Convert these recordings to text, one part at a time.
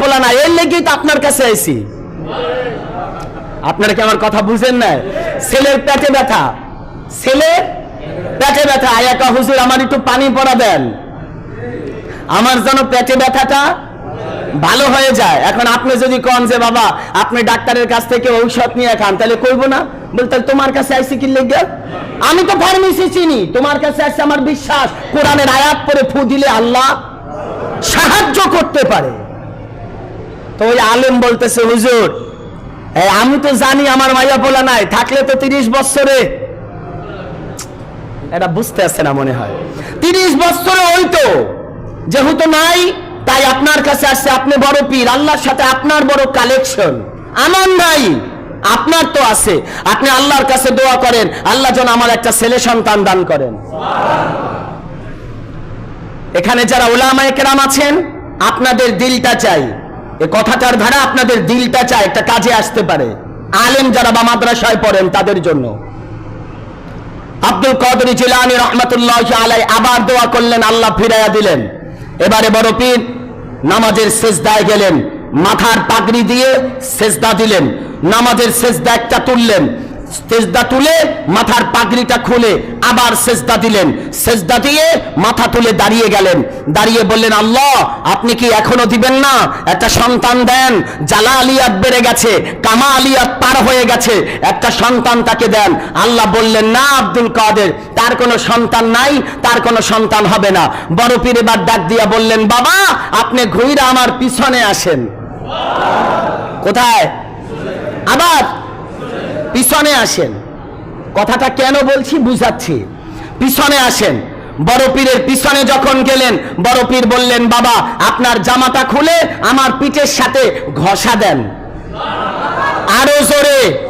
পোলা না এর লেগেই তো আপনার কাছে আইছি। আপনারা কি আমার কথা বুঝেন না ছেলের পেটে ব্যথা। ছেলে পেটে ব্যথা। আয়াকা হুজুর, আমার একটু পানি পড়া দেন। আমার যেন পেটে ব্যথাটা ভালো হয়ে যায়। এখন আপনি যদি কন যে, বাবা, আপনি ডাক্তারের কাছ থেকে ঔষধ নিয়ে খান, তাহলে কইব না? বলতে তোমার কাছে আইসি কি লেগে? আমি তো ফার্মেসি চিনি। তোমার কাছে আসছে আমার বিশ্বাস। কোরআনের আয়াত পরে ফু দিলে আল্লাহ সাহায্য করতে পারে। তো ওই আলেম বলতেছে, হুজুর আমি তো জানি আমার মাইয়া পোলা নাই, থাকলে তো তিরিশ বছরে। এটা বুঝতে আসছে না মনে হয়। তিরিশ বছরে ওই তো, যেহেতু নাই, তাই আপনার কাছে আসছে, আপনি বড় পীর, আল্লাহর সাথে আপনার বড় কালেকশন আমার নাই, আপনার তো আছে। আপনি আল্লাহর কাছে দোয়া করেন, আল্লাহ যেন আমার একটা ছেলে সন্তান দান করেন। এখানে যারা ওলামায়ে কেরাম আছেন, আপনাদের দিলটা চাই। কথাটার ধারা আপনাদের দিলটা চায়, একটা কাজে আসতে পারে। আলেম যারা বা মাদ্রাসায় পড়েন, তাদের জন্য। আব্দুল কাদের জিলানি রহমতুল্লাহ আলাই আবার দোয়া করলেন, আল্লাহ ফিরাইয়া দিলেন। এবারে বড় পীর নামাজের সেজদায় গেলেন, মাথার পাগড়ি দিয়ে সেজদা দিলেন, নামাজের সেজদা একটা তুললেন সেজদা তুলে মাথার পাগড়িটা খুলে আবার সেজদা দিলেন। সেজদা দিয়ে মাথা তুলে দাঁড়িয়ে গেলেন। দাঁড়িয়ে বললেন, আল্লাহ, আপনি কি এখনও দিবেন না? একটা সন্তান দেন জালা আলিয়াত বেড়ে গেছে কামা আলিয়াত পার হয়ে গেছে, একটা সন্তান তাকে দেন। আল্লাহ বললেন, না, আব্দুল কাদের, তার কোনো সন্তান নাই, তার কোনো সন্তান হবে না। বড় পীর এবার ডাক দিয়া বললেন, বাবা, আপনি ঘুইরা আমার পিছনে আসেন। কোথায়? আবার পিছনে আসেন। কথাটা কেন বলছি বুঝাচ্ছি। পিছনে আসেন। বড় পীরের পিছনে যখন গেলেন, বড় পীর বললেন, বাবা, আপনার জামাটা খুলে আমার পিঠের সাথে ঘষা দেন। আরও জোরে।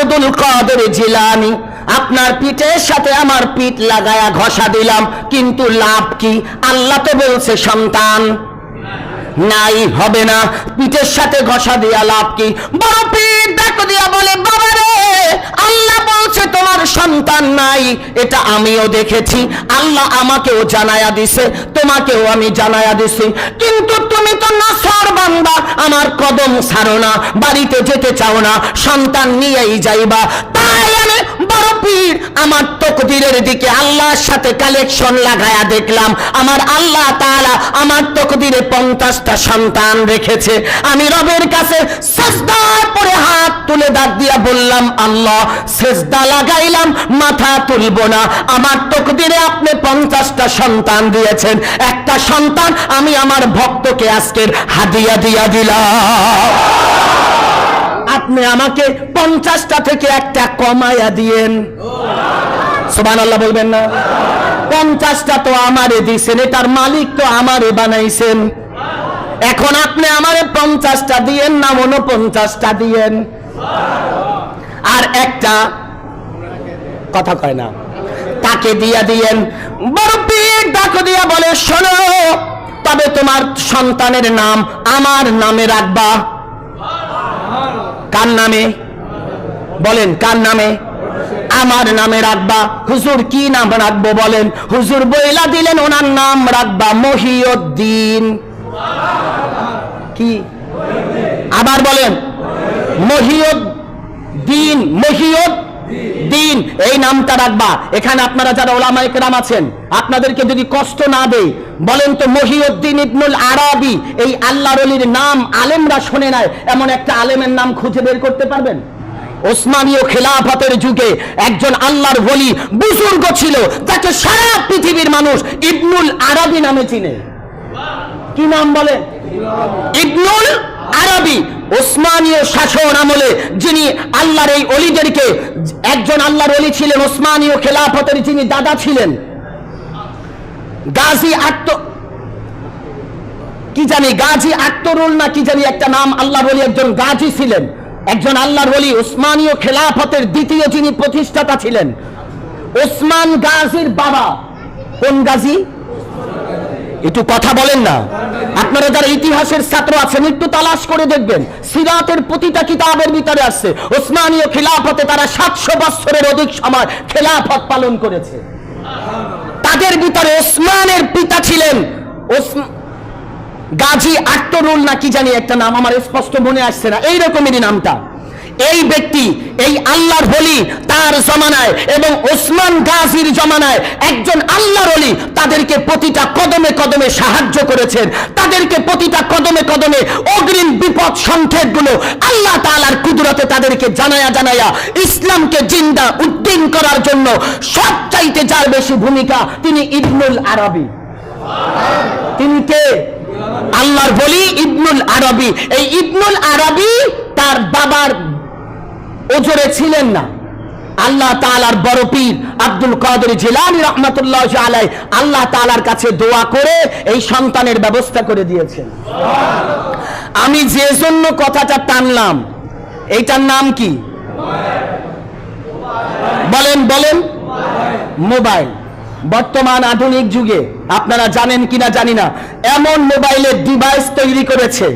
আব্দুল কাদের জিলানি। আপনার পিঠের সাথে আমার পিঠ লাগায়া ঘষা দিলাম, কিন্তু লাভ কি? আল্লাহ তো বলছে, সন্তান, নাই, হবে না। পিঠের সাথে ঘষা দিয়া লাভ কি? বড় পিঠ ডাক দিয়া বলে বাবা রে আল্লাহ বলছে তোমার সন্তান নাই। এটা আমিও দেখেছি। আল্লাহ আমাকেও জানায়া দিছে, তোমাকেও আমি জানায়া দিছি। কিন্তু তুমি তো নাসার বান্দা, আমার কদম ছাড়ো না, বাড়িতে যেতে চাও না, সন্তান নিয়েই যাইবা। তাই আমি আমার তকদিরের দিকে আল্লাহর সাথে কালেকশন লাগায়া দেখলাম। আমার আল্লাহ আমার তকদিরে পঞ্চাশটা সন্তান রেখেছে। আমি রবের কাছে সেজদার পরে হাত তুলে দাঁত দিয়া বললাম, আল্লাহ, সেজদা লাগাইলাম, মাথা তুলবো না। আমার তকদিরে আপনি পঞ্চাশটা সন্তান দিয়েছেন। একটা সন্তান আমি আমার ভক্তকে আজকের হাদিয়া দিয়া দিলাম। আপনি আমাকে পঞ্চাশটা থেকে একটা কমায়া দিয়েন। সোবান আল্লাহ বলবেন না? পঞ্চাশটা তো আমারে দিয়েছেন এটার মালিক তো আমারে বানাইছেন। এখন আপনি আমারে পঞ্চাশটা দিয়েন না মনো পঞ্চাশটা দিয়েন। আর একটা কথা কয় না, তাকে দিয়া দিয়েন। বড় পীর ডাকো দিয়া বলে, শোনো, তবে তোমার সন্তানের নাম আমার নামে রাখবা। কার নামে? বলেন, কার নামে? আমার নামে রাখবা। হুজুর কি নাম রাখব বলেন? হুজুর বইলা দিলেন, ওনার নাম রাখবা মহিউদ্দিন। কি? আবার বলেন, মহিউদ্দিন মহিউদ দিন, এই নামটা রাখবা। এখানে আপনারা যারা ওলামা একরাম আছেন, আপনাদেরকে যদি কষ্ট না দেয় বলেন তো মহিউদ্দিন ইবনুল আরবি, এই আল্লাহর অলির নাম আলেমরা শোনে নাই এমন একটা আলেমের নাম খুঁজে বের করতে পারবেন? ওসমানীয় খেলাফতের যুগে একজন আল্লাহর বলি বুজুর্গ ছিল তাকে সারা পৃথিবীর মানুষ ইবনুল আরবি নামে চিনে। কি নাম বলে? ইবনুল আরবি, ওসমানীয় শাসন আমলে যিনি আল্লাহর এই অলিদেরকে একজন আল্লাহর অলি ছিলেন ওসমানীয় খেলাফতের যিনি দাদা ছিলেন। গাজী আত্ম কি জানি, গাজী আক্তরুল না কি জানি একটা নাম, আল্লাহর অলি একজন গাজী ছিলেন। একজন আল্লাহর অলি ওসমানীয় খেলাফতের দ্বিতীয় যিনি প্রতিষ্ঠাতা ছিলেন। ওসমান গাজীর বাবা। কোন গাজী? একটু কথা বলেন না। আপনারা যারা ইতিহাসের ছাত্র আছেন, একটু তালাশ করে দেখবেন, সিরাতের প্রতিটা কিতাবের ভিতরে আসছে, ওসমানীয় খিলাফতে তারা সাতশো বছরের অধিক সময় খেলাফত পালন করেছে। তাদের ভিতরে ওসমানের পিতা ছিলেন গাজী আক্তরুল না কি জানি একটা নাম, আমার স্পষ্ট মনে আসছে না এই রকমেরই নামটা। এই ব্যক্তি, এই আল্লাহর হলি তার জমানায় এবং ওসমান গাজীর জমানায় একজন আল্লাহর অলি তাদেরকে প্রতিটা কদমে কদমে সাহায্য করেছেন। তাদেরকে প্রতিটা কদমে কদমে অগ্রিম বিপদ সংকেতগুলো আল্লাহ তাআলার কুদরতে তাদেরকে জানায়া জানায়া ইসলামকে জিন্দা উদ্দিন করার জন্য সবচাইতে যার বেশি ভূমিকা তিনি ইবনুল আরবি। তিনি কে? আল্লাহর বলি ইবনুল আরবি। এই ইবনুল আরবি তার বাবার ওজরে ছিলেন না। আল্লাহ তাআলার বড় পীর আব্দুল কাদের জিলানী রহমাতুল্লাহ আলাই আল্লাহ তালার কাছে দোয়া করে এই সন্তানের ব্যবস্থা করে দিয়েছেন। আমি যে জন্য কথাটা টানলাম, এইটার নাম কি? বলেন বলেন। মোবাইল। বর্তমান আধুনিক যুগে, আপনারা জানেন কিনা জানি না, এমন মোবাইলের ডিভাইস তৈরি করেছে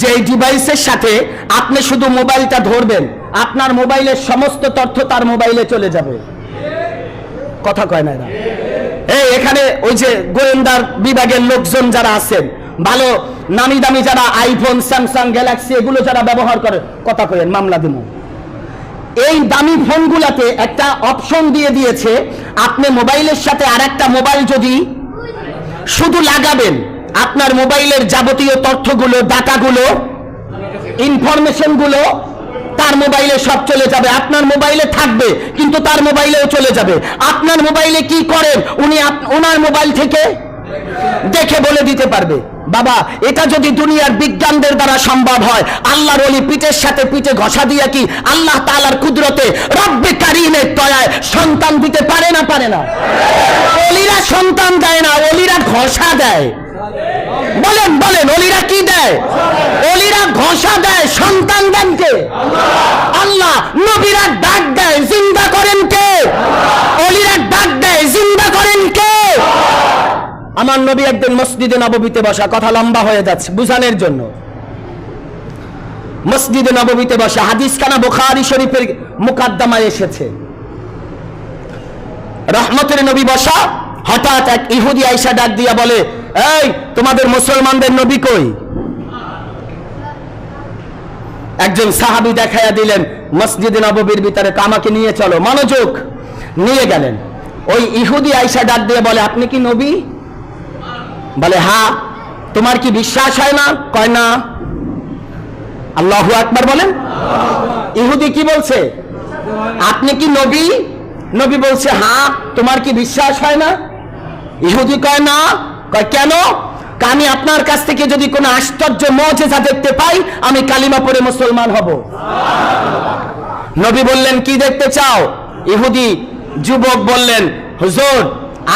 যে ডিভাইসের সাথে আপনি শুধু মোবাইলটা ধরবেন আপনার মোবাইলের সমস্ত তথ্য তার মোবাইলে চলে যাবে। কথা কয় না এই, এখানে ওই যে গোয়েন্দার বিভাগের লোকজন যারা আছেন, ভালো নামি দামি যারা আইফোন, স্যামসাং, গ্যালাক্সি, এগুলো যারা ব্যবহার করে, কথা কয়েন, মামলা দিন এই দামি ফোনগুলাতে একটা অপশন দিয়ে দিয়েছে, আপনি মোবাইলের সাথে আরেকটা মোবাইল যদি শুধু লাগাবেন, আপনার মোবাইলের যাবতীয় তথ্যগুলো, ডাটাগুলো, ইনফরমেশনগুলো তার মোবাইলে সব চলে যাবে, আপনার মোবাইলে থাকবে, কিন্তু তার মোবাইলেও চলে যাবে। আপনার মোবাইলে কি করেন, উনি ওনার মোবাইল থেকে দেখে বলে দিতে পারবে। বাবা, এটা যদি দুনিয়ার বিজ্ঞানদের দ্বারা সম্ভব হয়, আল্লাহর অলি পিঠের সাথে পিঠে ঘষা দিয়ে কি আল্লাহ তাআলার কুদরতে রব্বে কারিমের দয়ায় সন্তান দিতে পারে না পারে না? অলিরা সন্তান দেয় না অলিরা ঘষা দেয়। বলেন বলেন, অলিরা কি দেয়? অলিরা ঘষা দেয় সন্তান দেন কে আল্লাহ নবীরা ডাক দেয়, জিন্দা করেন কে? অলিরা ডাক দেয়, জিন্দা করেন কে? আমার নবী একদিন মসজিদে নববীতে বসা, কথা লম্বা হয়ে যাচ্ছে, বুঝানোর জন্য। মসজিদে নববীতে বসা হাদিস খানা বুখারী শরীফের মুকাদ্দমায় এসেছে। রহমতের নবী বসা হঠাৎ এক ইহুদি আইসা ডাক দিয়া বলে, এই, তোমাদের মুসলমানদের নবী কই? একজন সাহাবি দেখাইয়া দিলেন, মসজিদে নববীর ভিতরে আমাকে নিয়ে চলো, মনোযোগ নিয়ে গেলেন। ওই ইহুদি আইসা ডাক দিয়ে বলে, আপনি কি নবী? বলে হ্যাঁ তোমার কি বিশ্বাস হয় না? কয়, না। আল্লাহু আকবার বলেন। ইহুদি কি বলছে? আপনি কি নবী? নবী বলছে হ্যাঁ তোমার কি বিশ্বাস হয় না? ইহুদি কয় না? কয়, কেন? আমি আপনার কাছ থেকে যদি কোনো আশ্চর্য মজেজা দেখতে পাই, আমি কালিমা পড়ে মুসলমান হব। নবী বললেন, কি দেখতে চাও? ইহুদি যুবক বললেন, হুজুর,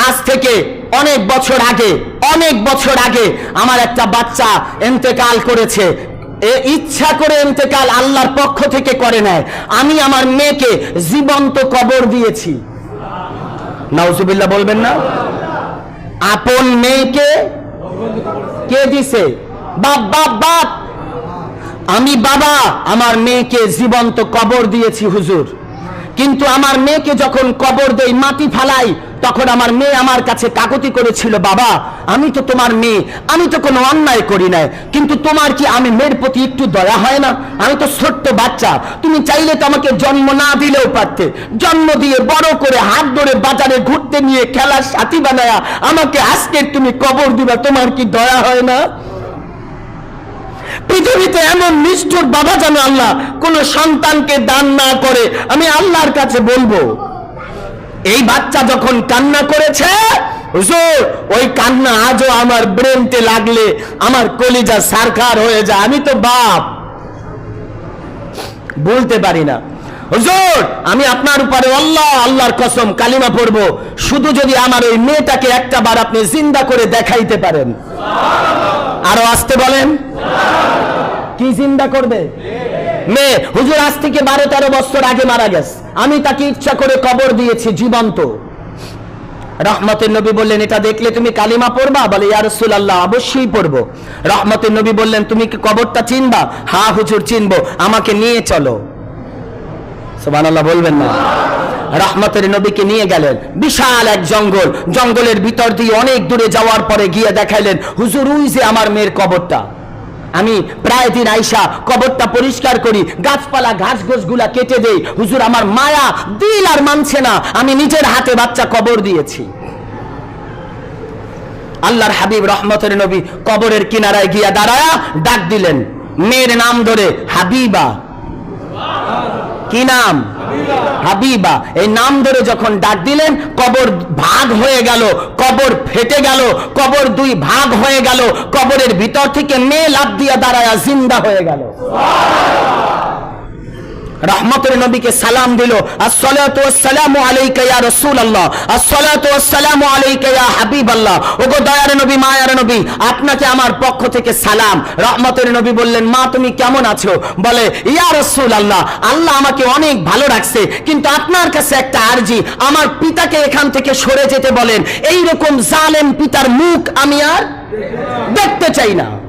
আজ থেকে অনেক বছর আগে, অনেক বছর আগে আমার একটা বাচ্চা এন্তেকাল করেছে। ইচ্ছা করে এন্তেকাল আল্লাহর পক্ষ থেকে করে নেয়। আমি আমার মেয়েকে জীবন্ত কবর দিয়েছি। নাউজুবিল্লাহ বলবেন না? আপন মেয়েকে কে দিছে? বাপ বাপ বাপ। আমি বাবা, আমার মেয়েকে জীবন্ত কবর দিয়েছি, হুজুর। কিন্তু আমার মেয়েকে যখন কবর দেই, মাটি ফালাই, তখন আমার মেয়ে আমার কাছে কাকতি করেছিল, বাবা, আমি তো তোমার মেয়ে, আমি তো কোনো অন্যায় করি নাই, কিন্তু তোমার কি আমি মেয়ের প্রতি একটু দয়া হয় না? আমি তো ছোট্ট বাচ্চা, তুমি চাইলে তো আমাকে জন্ম না দিলেও পারতে। জন্ম দিয়ে বড় করে হাত ধরে বাজারে ঘুরতে নিয়ে খেলার সাথী বানায়া, আমাকে আজকে তুমি কবর দিবা, তোমার কি দয়া হয় না? পৃথিবীতে এমন নিষ্ঠুর বাবা যেন আল্লাহ কোন সন্তানকে দান না করে, আমি আল্লাহর কাছে বলব। এই বাচ্চা যখন কান্না করেছে, হুজুর, ওই কান্না আজও আমার ব্রেনতে লাগলে আমার কলিজা সারখার হয়ে যায়, আমি তো বাপ। বলতে পারি না। হুজুর, আমি আপনার উপরে আল্লাহ, আল্লাহর কসম কালিমা পড়ব। শুধু যদি আমার ওই মেয়েটাকে একটা বার আপনি জিন্দা করে দেখাইতে পারেন। আরও আসতে বলেন। কি চিন্তা করবে? মেয়ে, হুজুর আজ থেকে বারো, তেরো বছর আগে মারা গেছে। আমি তাকে ইচ্ছা করে কবর দিয়েছি, জীবন্ত। রহমতের নবী বললেন, এটা দেখলে তুমি কালিমা পড়বা? বলে, ইয়া রাসূলুল্লাহ, অবশ্যই পড়ব। রহমতের নবী বললেন, তুমি কি কবরটা চিনবা? হ্যাঁ হুজুর, চিনবো। আমাকে নিয়ে চলো। সুবহানাল্লাহ, বলবেন না। রহমতের নবীকে নিয়ে গেলেন, বিশাল এক জঙ্গল। জঙ্গলের ভিতর দিয়ে অনেক দূরে যাওয়ার পরে গিয়ে দেখাইলেন, হুজুর উই যে আমার মেয়ের কবরটা। আমি প্রায় দিন আইসা কবরটা পরিষ্কার করি, গাছপালা ঘাসগুলা কেটে দেই। হুজুর, আমার মায়া দিল আর মানছে না। আমি নিজের হাতে বাচ্চা কবর দিয়েছি। আল্লাহর হাবিব রহমতের নবী কবরের কিনারায় গিয়া দাঁড়ায়া ডাক দিলেন, মেয়ের নাম ধরে হাবিবা। কি নাম? হাবিবা, এই নাম ধরে যখন ডাক দিলেন, কবর ভাগ হয়ে গেল, কবর ফেটে গেল, কবর দুই ভাগ হয়ে গেল, কবরের ভিতর থেকে মেয়ে লাভ দিয়া দাঁড়ায় জিন্দা হয়ে গেল। রহমতের নবীকে সালাম দিল। ওয়াসসালামু আলাইকা ইয়া রাসূলুল্লাহ। ওয়াসসালামু আলাইকা ইয়া আপনাকে আমার পক্ষ থেকে সালাম। বললেন, মা, তুমি কেমন আছো? বলে, ইয়া আল্লাহ আমাকে অনেক ভালো কিন্তু আপনার কাছে একটা আরজি। আমার পিতাকে এখান থেকে সরে যেতে বলেন। এই রকম জালেম পিতার মুখ আমি আর দেখতে চাই না।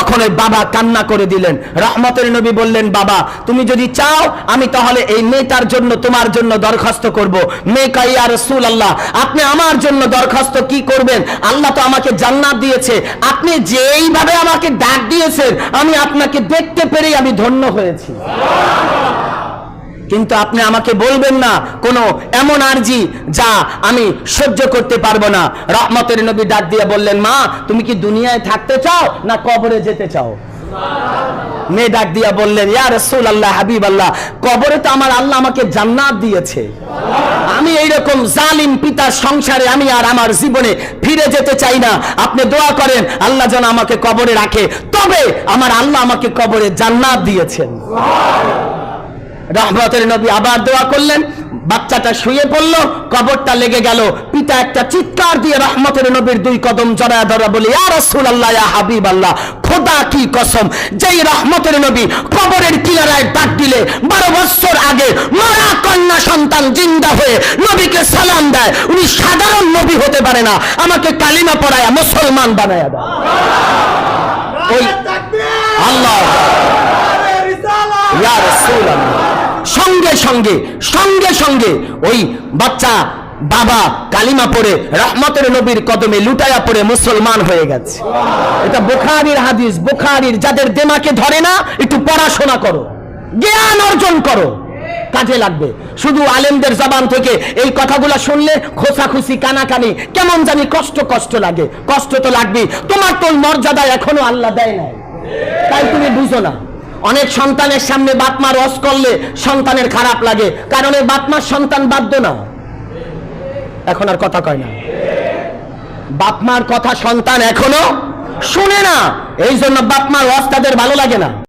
তখন ওই বাবা কান্না করে দিলেন। রহমতের নবী বললেন, বাবা, তুমি যদি চাও, আমি তাহলে এই মেয়েটার জন্য তোমার জন্য দরখাস্ত করব। মেয়ে আর রসুল আল্লাহ আপনি আমার জন্য দরখাস্ত কি করবেন? আল্লাহ তো আমাকে জান্নাত দিয়েছে। আপনি যেইভাবে আমাকে ডাক দিয়েছেন, আমি আপনাকে দেখতে পেরেই আমি ধন্য হয়েছি। কিন্তু আপনি আমাকে বলবেন না কোনো এমন আরজি যা আমি সহ্য করতে পারব না। রহমতের নবী ডাক দিয়ে বললেন, মা, তুমি কি দুনিয়ায় থাকতে চাও না কবরে যেতে চাও? মেয়ে ডাক দিয়া বললেন, ইয়া রসুল আল্লাহ হাবিব আল্লাহ কবরে তো আমার আল্লাহ আমাকে জান্নাত দিয়েছে। আমি এইরকম জালিম পিতার সংসারে আমি আর আমার জীবনে ফিরে যেতে চাই না। আপনি দোয়া করেন, আল্লাহ যেন আমাকে কবরে রাখে। তবে আমার আল্লাহ আমাকে কবরে জান্নাত দিয়েছেন। রহমতের নবী আবার দোয়া করলেন বাচ্চাটা শুয়ে পড়ল কবরটা লেগে গেল। পিতা একটা চিৎকার দিয়ে রহমতের নবীর দুই কদম জড়ায় ধরা বলে ইয়া রাসূলুল্লাহ ইয়া হাবিব আল্লাহ খোদা কি কসম যেই রহমতের নবী কবরের কিনারায় ডাক দিলে বারো বছর আগে মারা কন্যা সন্তান জিন্দা হয়ে নবীকে সালাম দেয়। উনি সাধারণ নবী হতে পারে না। আমাকে কালিমা পড়ায় মুসলমান বানায় ওই আল্লাহ ইয়া রাসূলুল্লাহ। সঙ্গে সঙ্গে সঙ্গে সঙ্গে ওই বাচ্চা বাবা কালিমা পড়ে, রহমতের নবীর কদমে লুটায়া পড়ে মুসলমান হয়ে গেছে। এটা বুখারীর হাদিস, বুখারীর যাদের দেমাকে ধরে না, একটু পড়াশোনা করো, জ্ঞান অর্জন করো, কাজে লাগবে। শুধু আলেমদের জবান থেকে এই কথাগুলো শুনলে খোসাখুসি, কানাকানি, কেমন জানি কষ্ট কষ্ট লাগে। কষ্ট তো লাগবে তোমার তো মর্যাদা এখনও আল্লাহ দেয় নাই। তাই তুমি বুঝো না। অনেক সন্তানের সামনে বাপমা রস করলে সন্তানের খারাপ লাগে। কারণ এই বাপমার সন্তান বাধ্য না। এখন আর কথা কয় না। বাপমার কথা সন্তান এখনও শুনে না। এই জন্য বাপমার রস তাদের ভালো লাগে না।